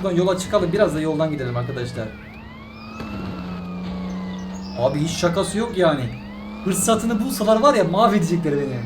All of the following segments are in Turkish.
Şuradan yola çıkalım. Biraz da yoldan gidelim arkadaşlar. Abi hiç şakası yok yani. Fırsatını bulsalar var ya mahvedecekler beni.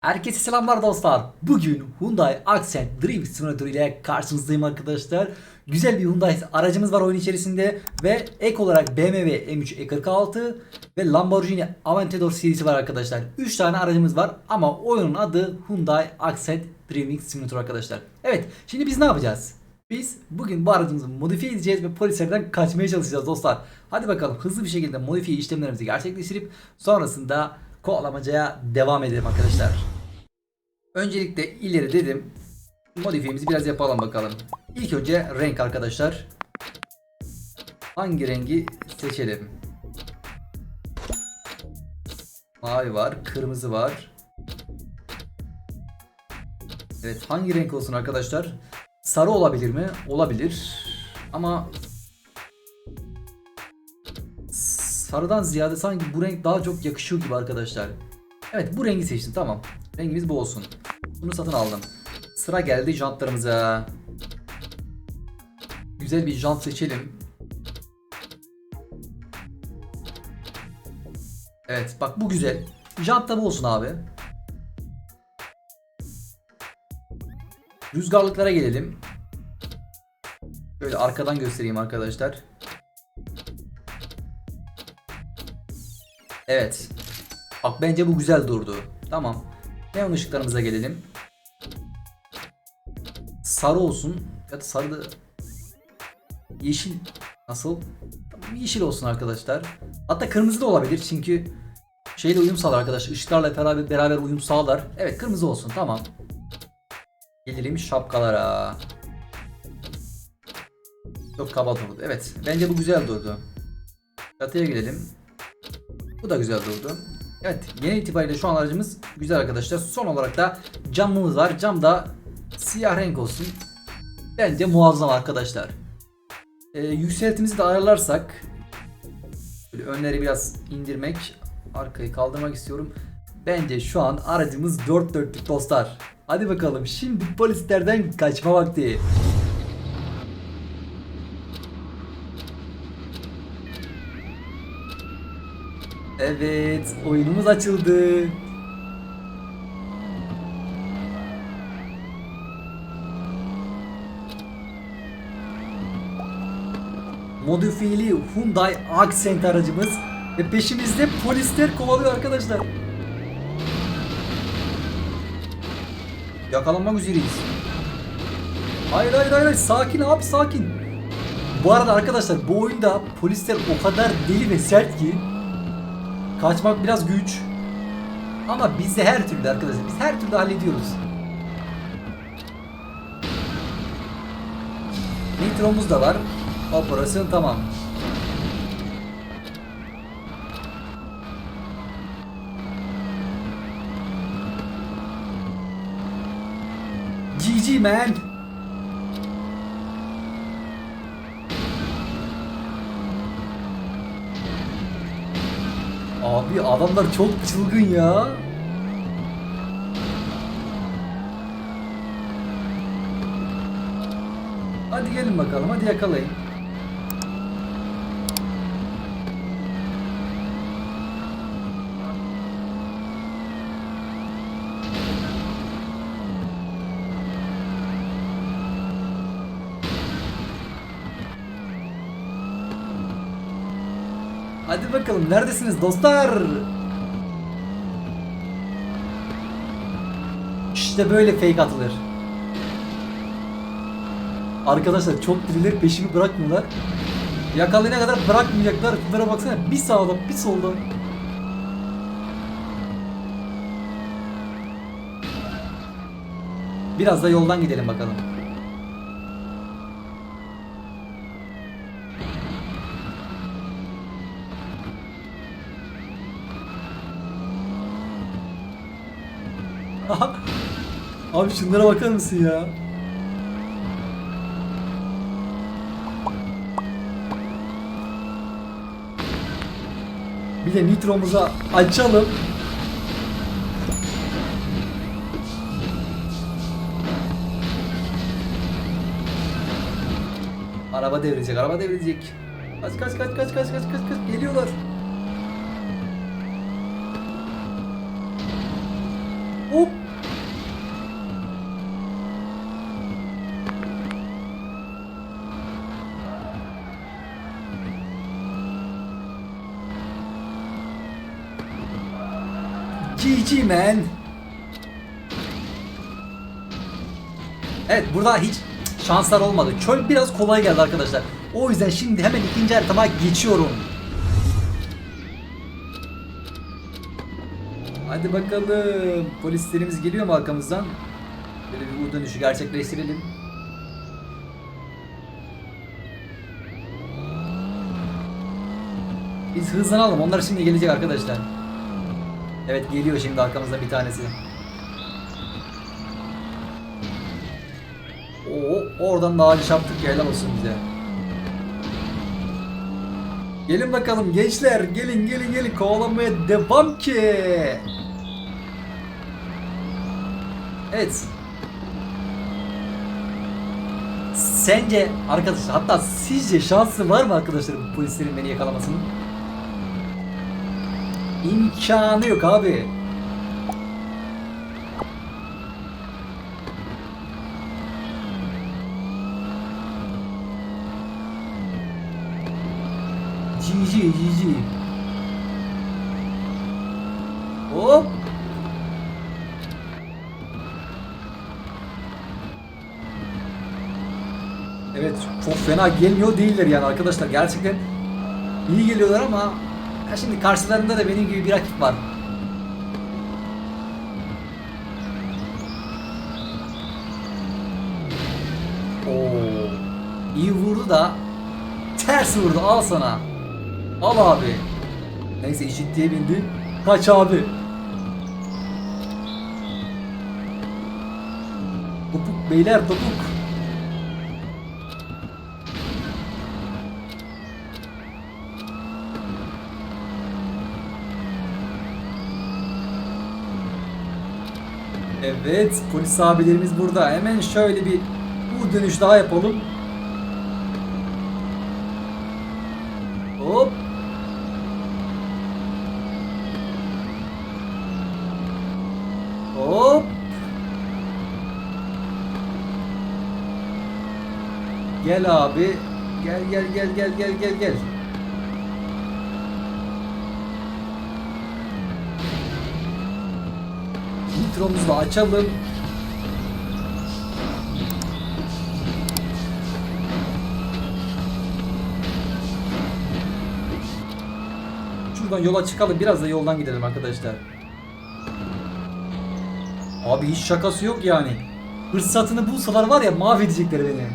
Herkese selamlar dostlar. Bugün Hyundai Accent Drive Simulator ile karşınızdayım arkadaşlar. Güzel bir Hyundai aracımız var oyun içerisinde ve ek olarak BMW M3 E46 ve Lamborghini Aventador serisi var arkadaşlar. 3 tane aracımız var ama oyunun adı Hyundai Accent Driving Simulator arkadaşlar. Evet, şimdi biz ne yapacağız? Biz bugün bu aracımızı modifiye edeceğiz ve polislerden kaçmaya çalışacağız dostlar. Hadi bakalım hızlı bir şekilde modifiye işlemlerimizi gerçekleştirip sonrasında kovalamacaya devam edelim arkadaşlar. Öncelikle ileri dedim. Modifiyemizi biraz yapalım bakalım. İlk önce renk arkadaşlar. Hangi rengi seçelim? Mavi var, kırmızı var. Evet, hangi renk olsun arkadaşlar? Sarı olabilir mi? Olabilir. Ama sarıdan ziyade sanki bu renk daha çok yakışıyor gibi arkadaşlar. Evet, bu rengi seçtim. Tamam. Rengimiz bu olsun. Bunu satın aldım. Sıra geldi jantlarımıza. Güzel bir jant seçelim. Evet bak bu güzel. Jant da bu olsun abi. Rüzgarlıklara gelelim. Böyle arkadan göstereyim arkadaşlar. Evet. Bak bence bu güzel durdu. Tamam. Neon ışıklarımıza gelelim. Sarı olsun. Ya da sarı da... Yeşil nasıl? Yeşil olsun arkadaşlar. Hatta kırmızı da olabilir çünkü şeyle uyum sağlar arkadaşlar. Işıklarla beraber, beraber uyum sağlar. Evet kırmızı olsun tamam. Gelelim şapkalara. Çok kaba durdu. Evet bence bu güzel durdu. Çatıya gidelim. Bu da güzel durdu. Evet genel itibariyle şu an aracımız güzel arkadaşlar. Son olarak da camımız var. Cam da siyah renk olsun. Bence muazzam arkadaşlar. Ee, yükseltimizi de ayarlarsak böyle önleri biraz indirmek arkayı kaldırmak istiyorum. Bence şu an aracımız dört dörtlük dostlar. Hadi bakalım şimdi polislerden kaçma vakti. Evet, oyunumuz açıldı. Modifiyeli Hyundai Accent aracımız ve peşimizde polisler kovalıyor arkadaşlar. Yakalanmak üzereyiz. Hayır hayır hayır sakin abi sakin. Bu arada arkadaşlar bu oyunda polisler o kadar deli ve sert ki Kaçmak biraz güç. Ama biz de her türlü arkadaşlar. Biz her türlü hallediyoruz. Nitromuz da var. Operasyon tamam. GG man. Abi adamlar çok çılgın ya. Hadi gelin bakalım hadi yakalayın. Hadi bakalım neredesiniz dostlar? İşte böyle fake atılır. Arkadaşlar çok deliler peşimi bırakmıyorlar. Yakalayana kadar bırakmayacaklar. Bunlara baksana bir sağdan bir soldan. Biraz da yoldan gidelim bakalım. Abi şunlara bakar mısın ya? Bir de nitromuzu açalım. Araba devrilecek, araba devrilecek. Kaç kaç kaç kaç kaç kaç kaç kaç geliyorlar. Hop. GG man. Evet burada hiç şanslar olmadı. Çöl biraz kolay geldi arkadaşlar. O yüzden şimdi hemen ikinci haritama geçiyorum. Hadi bakalım. Polislerimiz geliyor mu arkamızdan? Böyle bir U dönüşü gerçekleştirelim. Biz hızlanalım. Onlar şimdi gelecek arkadaşlar. Evet geliyor şimdi arkamızda bir tanesi. Oo, oradan daha ağacı çarptık ya helal olsun bize. Gelin bakalım gençler gelin gelin gelin kovalamaya devam ki. Evet. Sence arkadaşlar hatta sizce şansı var mı arkadaşlar bu polislerin beni yakalamasının? İmkanı yok abi. GG GG. Hop. Evet çok fena gelmiyor değiller yani arkadaşlar gerçekten iyi geliyorlar ama ya şimdi karşılarında da benim gibi bir rakip var. Oo. İyi vurdu da ters vurdu al sana. Al abi. Neyse ciddiye bindi. Kaç abi. Topuk beyler topuk. Evet polis abilerimiz burada. Hemen şöyle bir bu dönüş daha yapalım. Hop. Hop. Gel abi. Gel gel gel gel gel gel gel. Nitromuzu da açalım. Şuradan yola çıkalım. Biraz da yoldan gidelim arkadaşlar. Abi hiç şakası yok yani. Fırsatını bulsalar var ya mahvedecekler beni.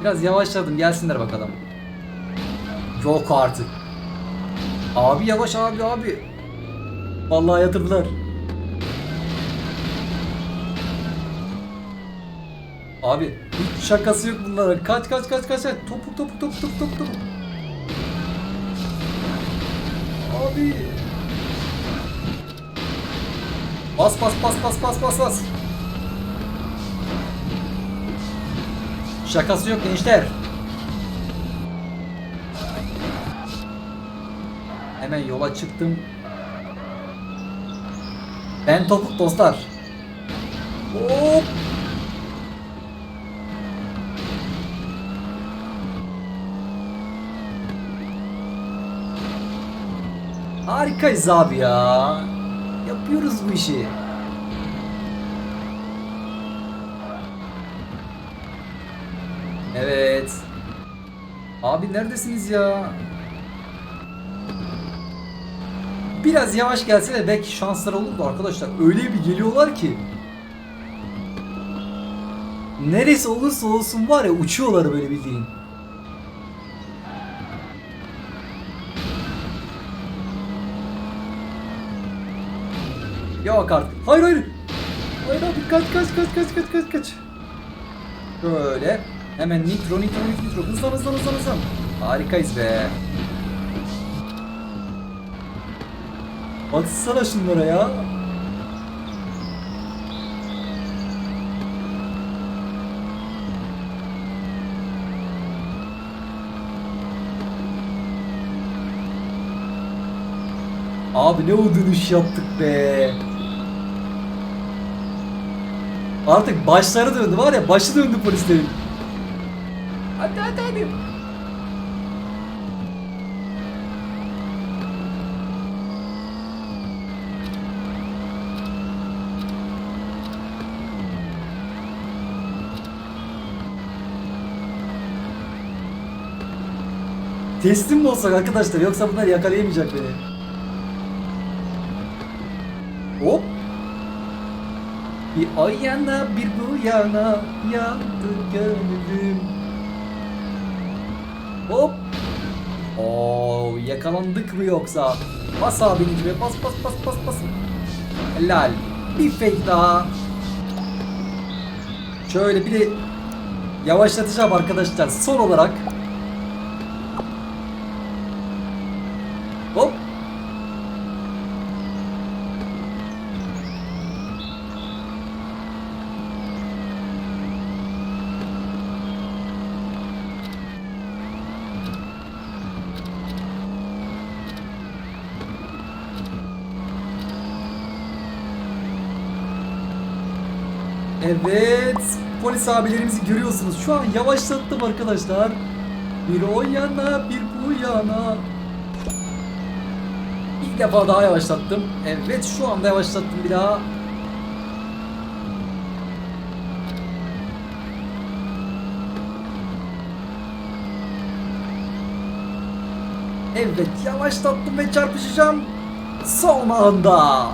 Biraz yavaşladım gelsinler bakalım. Yok artık. Abi yavaş abi abi. Vallahi yatırdılar. Abi hiç şakası yok bunlara. Kaç kaç kaç kaç. kaç. Topuk topuk topuk topuk topuk topuk. Abi. Bas bas bas bas bas bas bas. Şakası yok gençler. Hemen yola çıktım. Ben topuk dostlar. Hop. Harikayız abi ya. Yapıyoruz bu işi. Evet. Abi neredesiniz ya? Biraz yavaş gelse de belki şanslar olurdu arkadaşlar. Öyle bir geliyorlar ki. Neresi olursa olsun var ya uçuyorlar böyle bildiğin. Yok artık. Hayır hayır. Hayır abi kaç kaç kaç kaç kaç kaç kaç. Böyle. Hemen nitro nitro nitro nitro. Hızlan hızlan hızlan hızlan. Harikayız be. Baksana şunlara ya. Abi ne o dönüş yaptık be. Artık başları döndü var ya başı döndü polislerin. Hadi hadi hadi. Teslim mi olsak arkadaşlar yoksa bunlar yakalayamayacak beni. Hop. Bir o yana bir bu yana yandı gönlüm. Hop. Oo yakalandık mı yoksa? Bas abi gibi bas bas bas bas bas. Helal. Bir fake daha. Şöyle bir de yavaşlatacağım arkadaşlar son olarak. Hop. Evet, polis abilerimizi görüyorsunuz. Şu an yavaşlattım arkadaşlar. Bir o yana, bir bu yana. İlk defa daha yavaşlattım. Evet, şu anda yavaşlattım bir daha. Evet, yavaşlattım ve çarpışacağım. Son anda.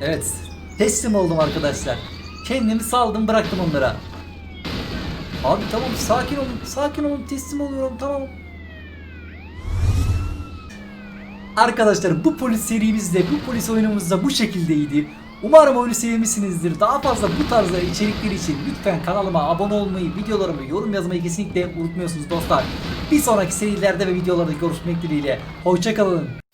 Evet. Teslim oldum arkadaşlar. Kendimi saldım bıraktım onlara. Abi tamam sakin olun. Sakin olun teslim oluyorum tamam. Arkadaşlar bu polis serimizde bu polis oyunumuzda bu şekildeydi. Umarım oyunu sevmişsinizdir. Daha fazla bu tarzda içerikler için lütfen kanalıma abone olmayı, videolarımı yorum yazmayı kesinlikle unutmuyorsunuz dostlar. Bir sonraki serilerde ve videolarda görüşmek dileğiyle. Hoşçakalın.